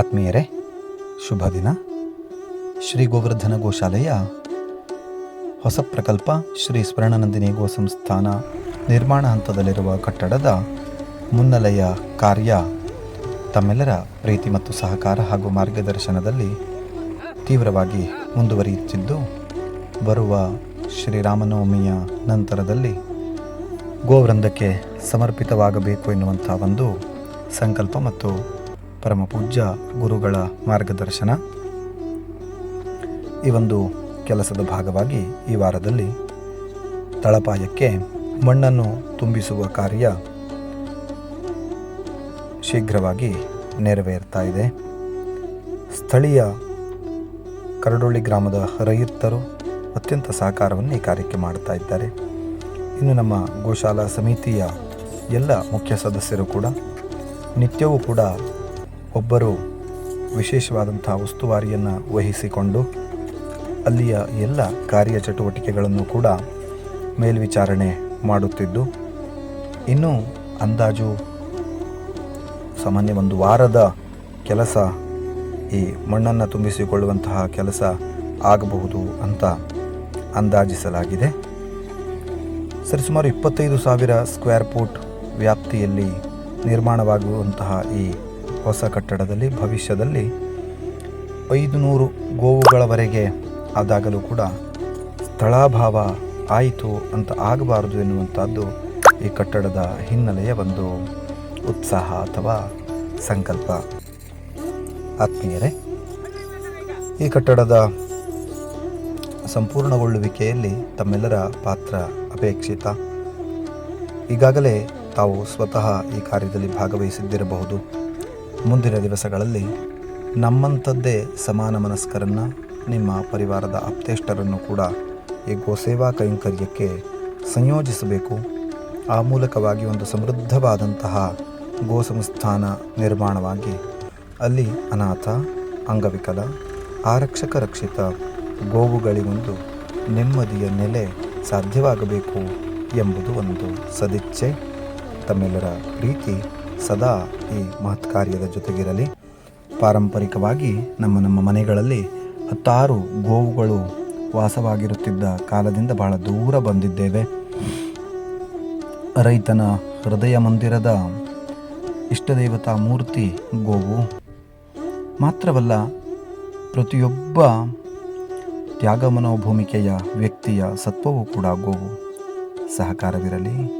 ಆತ್ಮೀಯರೇ, ಶುಭ ದಿನ. ಶ್ರೀ ಗೋವರ್ಧನ ಗೋಶಾಲೆಯ ಹೊಸ ಪ್ರಕಲ್ಪ ಶ್ರೀ ಸ್ವರ್ಣನಂದಿನಿ ಗೋ ಸಂಸ್ಥಾನ ನಿರ್ಮಾಣ ಹಂತದಲ್ಲಿರುವ ಕಟ್ಟಡದ ಮುನ್ನೆಲೆಯ ಕಾರ್ಯ ತಮ್ಮೆಲ್ಲರ ಪ್ರೀತಿ ಮತ್ತು ಸಹಕಾರ ಹಾಗೂ ಮಾರ್ಗದರ್ಶನದಲ್ಲಿ ತೀವ್ರವಾಗಿ ಮುಂದುವರಿಯುತ್ತಿದ್ದು, ಬರುವ ಶ್ರೀರಾಮನವಮಿಯ ನಂತರದಲ್ಲಿ ಗೋವೃಂದಕ್ಕೆ ಸಮರ್ಪಿತವಾಗಬೇಕು ಎನ್ನುವಂಥ ಒಂದು ಸಂಕಲ್ಪ ಮತ್ತು ಪರಮ ಪೂಜ್ಯ ಗುರುಗಳ ಮಾರ್ಗದರ್ಶನ. ಈ ಒಂದು ಕೆಲಸದ ಭಾಗವಾಗಿ ಈ ವಾರದಲ್ಲಿ ತಳಪಾಯಕ್ಕೆ ಮಣ್ಣನ್ನು ತುಂಬಿಸುವ ಕಾರ್ಯ ಶೀಘ್ರವಾಗಿ ನೆರವೇರ್ತಾ ಇದೆ. ಸ್ಥಳೀಯ ಕರಡೊಳ್ಳಿ ಗ್ರಾಮದ ರೈತರು ಅತ್ಯಂತ ಸಹಕಾರವನ್ನು ಈ ಕಾರ್ಯಕ್ಕೆ ಮಾಡ್ತಾ ಇದ್ದಾರೆ. ಇನ್ನು ನಮ್ಮ ಗೋಶಾಲಾ ಸಮಿತಿಯ ಎಲ್ಲ ಮುಖ್ಯ ಸದಸ್ಯರು ಕೂಡ ನಿತ್ಯವೂ ಕೂಡ ಒಬ್ಬರು ವಿಶೇಷವಾದಂಥ ಉಸ್ತುವಾರಿಯನ್ನು ವಹಿಸಿಕೊಂಡು ಅಲ್ಲಿಯ ಎಲ್ಲ ಕಾರ್ಯಚಟುವಟಿಕೆಗಳನ್ನು ಕೂಡ ಮೇಲ್ವಿಚಾರಣೆ ಮಾಡುತ್ತಿದ್ದು, ಇನ್ನು ಅಂದಾಜು ಸಾಮಾನ್ಯ ಒಂದು ವಾರದ ಕೆಲಸ ಈ ಮಣ್ಣನ್ನು ತುಂಬಿಸಿಕೊಳ್ಳುವಂತಹ ಕೆಲಸ ಆಗಬಹುದು ಅಂತ ಅಂದಾಜಿಸಲಾಗಿದೆ. ಸರಿಸುಮಾರು ಇಪ್ಪತ್ತೈದು ಸಾವಿರ ಸ್ಕ್ವೇರ್ ಫೂಟ್ ವ್ಯಾಪ್ತಿಯಲ್ಲಿ ನಿರ್ಮಾಣವಾಗುವಂತಹ ಈ ಹೊಸ ಕಟ್ಟಡದಲ್ಲಿ ಭವಿಷ್ಯದಲ್ಲಿ ಐದು ನೂರು ಗೋವುಗಳವರೆಗೆ ಆದಾಗಲೂ ಕೂಡ ಸ್ಥಳಾಭಾವ ಆಯಿತು ಅಂತ ಆಗಬಾರದು ಎನ್ನುವಂಥದ್ದು ಈ ಕಟ್ಟಡದ ಹಿನ್ನೆಲೆಯ ಒಂದು ಉತ್ಸಾಹ ಅಥವಾ ಸಂಕಲ್ಪ. ಆತ್ಮೀಯರೇ, ಈ ಕಟ್ಟಡದ ಸಂಪೂರ್ಣಗೊಳ್ಳುವಿಕೆಯಲ್ಲಿ ತಮ್ಮೆಲ್ಲರ ಪಾತ್ರ ಅಪೇಕ್ಷಿತ. ಈಗಾಗಲೇ ತಾವು ಸ್ವತಃ ಈ ಕಾರ್ಯದಲ್ಲಿ ಭಾಗವಹಿಸಿದ್ದಿರಬಹುದು. ಮುಂದಿನ ದಿವಸಗಳಲ್ಲಿ ನಮ್ಮಂಥದ್ದೇ ಸಮಾನ ಮನಸ್ಕರನ್ನು ನಿಮ್ಮ ಪರಿವಾರದ ಆಪ್ತೇಷ್ಟರನ್ನು ಕೂಡ ಈ ಗೋಸೇವಾ ಕೈಂಕರ್ಯಕ್ಕೆ ಸಂಯೋಜಿಸಬೇಕು. ಆ ಮೂಲಕವಾಗಿ ಒಂದು ಸಮೃದ್ಧವಾದಂತಹ ಗೋ ಸಂಸ್ಥಾನ ನಿರ್ಮಾಣವಾಗಿ ಅಲ್ಲಿ ಅನಾಥ, ಅಂಗವಿಕಲ, ಆರಕ್ಷಕ ರಕ್ಷಿತ ಗೋವುಗಳಿಗೊಂದು ನೆಮ್ಮದಿಯ ನೆಲೆ ಸಾಧ್ಯವಾಗಬೇಕು ಎಂಬುದು ಒಂದು ಸದಿಚ್ಛೆ. ತಮ್ಮೆಲ್ಲರ ಪ್ರೀತಿ ಸದಾ ಈ ಮಹತ್ ಕಾರ್ಯದ ಜೊತೆಗಿರಲಿ, ಪಾರಂಪರಿಕವಾಗಿ ನಮ್ಮ ನಮ್ಮ ಮನೆಗಳಲ್ಲಿ ಹತ್ತಾರು ಗೋವುಗಳು ವಾಸವಾಗಿರುತ್ತಿದ್ದ ಕಾಲದಿಂದ ಬಹಳ ದೂರ ಬಂದಿದ್ದೇವೆ. ರೈತನ ಹೃದಯ ಮಂದಿರದ ಇಷ್ಟದೇವತಾ ಮೂರ್ತಿ ಗೋವು. ಮಾತ್ರವಲ್ಲ, ಪ್ರತಿಯೊಬ್ಬ ತ್ಯಾಗ ಮನೋಭೂಮಿಕೆಯ ವ್ಯಕ್ತಿಯ ಸತ್ವವೂ ಕೂಡ ಗೋವು. ಸಹಕಾರವಿರಲಿ.